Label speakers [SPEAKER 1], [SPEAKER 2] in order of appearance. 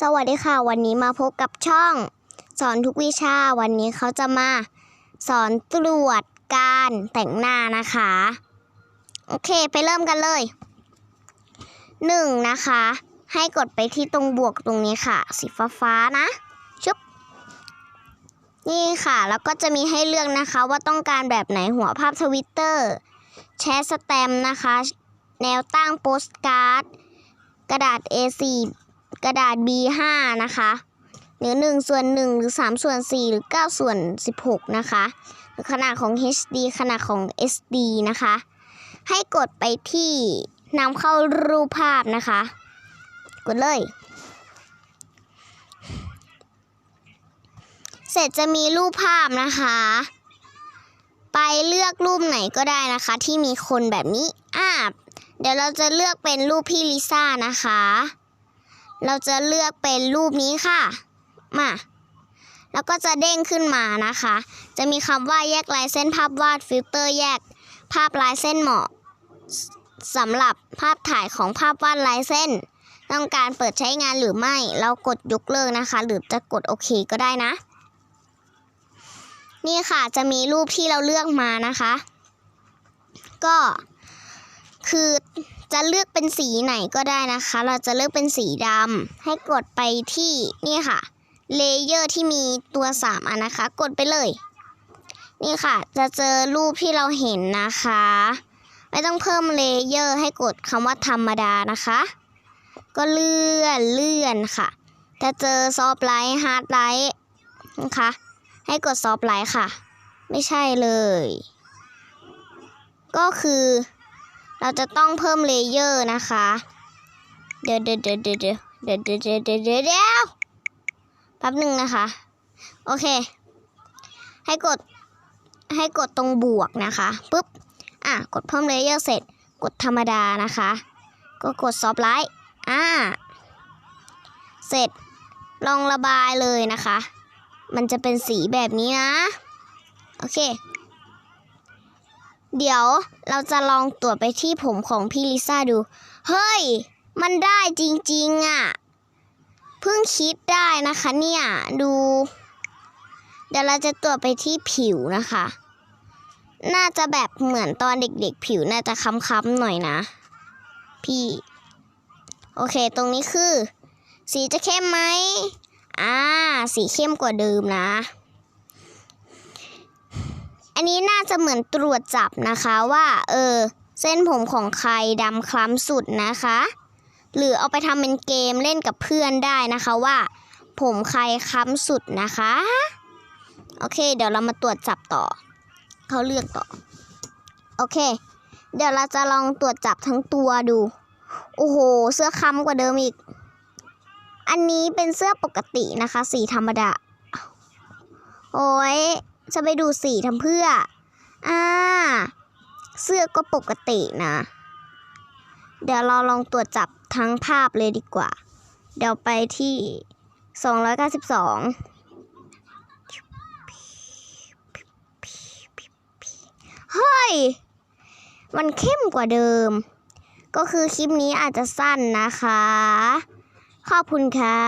[SPEAKER 1] สวัสดีค่ะ วันนี้มาพบกับช่อง สอนทุกวิชาวันนี้เขาจะมา สอนตรวจการแต่งหน้านะคะ โอเคไปเริ่มกันเลยหนึ่งนะคะ ให้กดไปที่ตรงบวกตรงนี้ค่ะ สีฟ้าฟ้านะชุบนี่ค่ะ แล้วก็จะมีให้เลือกนะคะว่าต้องการแบบไหนหัวภาพทวิตเตอร์แชทสแตมนะคะ แนวตั้งโปสการ์ด กระดาษ A4 กระดาษ B5 นะคะหรือ1ส่วน1หรือ3ส่วน4หรือ9ส่วน16 นะคะหรือขนาดของ HD ขนาดของ SD นะคะ ให้กดไปที่นำเข้ารูปภาพนะคะ กดเลย เสร็จจะมีรูปภาพนะคะ ไปเลือกรูปไหนก็ได้นะคะ ที่มีคนแบบนี้อ่าเดี๋ยวเราจะเลือกเป็นรูปพี่ลิซ่านะคะ เราจะเลือกเป็นรูปนี้ค่ะ มา แล้วก็จะเด้งขึ้นมานะคะ จะมีคำว่าแยกลายเส้นภาพวาดฟิลเตอร์แยก ภาพลายเส้นเหมาะสำหรับภาพถ่ายของภาพวาดลายเส้น ต้องการเปิดใช้งานหรือไม่ เรากดยกเลิกนะคะ หรือจะกดโอเคก็ได้นะ นี่ค่ะจะมีรูปที่เราเลือกมานะคะ ก็ คือจะเลือกเป็นสีไหนก็ได้นะคะ เราจะเลือกเป็นสีดำให้กดไปที่นี่ค่ะเลเยอร์ที่มีตัว3อันนะคะ กดไปเลย นี่ค่ะ จะเจอรูปที่เราเห็นนะคะ ไม่ต้องเพิ่มเลเยอร์ให้กดคำว่าธรรมดานะคะ ก็เลื่อนเลื่อนค่ะ จะเจอซอฟไลท์ฮาร์ดไลท์นะคะ ให้กดซอฟไลท์ค่ะ ไม่ใช่เลย ก็คือ เราจะต้องเพิ่มเลเยอร์นะคะเดี๋ยวเดี๋ยวเดี๋ยวเดี๋ยวเดี๋ยวเดี๋ยวเดี๋ยวเดี๋ยวเดี๋ยวเดี๋ยวเดี๋ยวแป๊บหนึ่งนะคะ โอเค ให้กดให้กดตรงบวกนะคะปุ๊บอะกดเพิ่มเลเยอร์เสร็จ กดธรรมดานะคะ ก็กดซอฟไลท์อ่าเสร็จลองระบายเลยนะคะ มันจะเป็นสีแบบนี้นะ โอเค เดี๋ยวเราจะลองตรวจไปที่ผมของพี่ลิซ่าดู เฮ้ย มันได้จริงๆอะ่ะ เพิ่งคิดได้นะคะเนี่ย ดู เดี๋ยวเราจะตรวจไปที่ผิวนะคะ น่าจะแบบเหมือนตอนเด็กๆ ผิวน่าจะค้ำๆหน่อยนะ พี่ โอเค ตรงนี้คือ สีจะเข้มไหม อ่า สีเข้มกว่าเดิมนะ อันนี้น่าจะเหมือนตรวจจับนะคะว่า เออ เส้นผมของใครดำคล้ำสุดนะคะ หรือเอาไปทำเป็นเกมเล่นกับเพื่อนได้นะคะว่า ผมใครคล้ำสุดนะคะ โอเค เดี๋ยวเรามาตรวจจับต่อ เขาเลือกต่อ โอเค เดี๋ยวเราจะลองตรวจจับทั้งตัวดู โอ้โห เสื้อค้ำกว่าเดิมอีก อันนี้เป็นเสื้อปกตินะคะ สีธรรมดา โอ้ย จะไปดูสีทำเพื่อ อ่า เสื้อก็ปกตินะ เดี๋ยวเราลองตรวจจับทั้งภาพเลยดีกว่า เดี๋ยวไปที่ 292เฮ้ย มันเข้มกว่าเดิม ก็คือคลิปนี้อาจจะสั้นนะคะ ขอบคุณค่ะ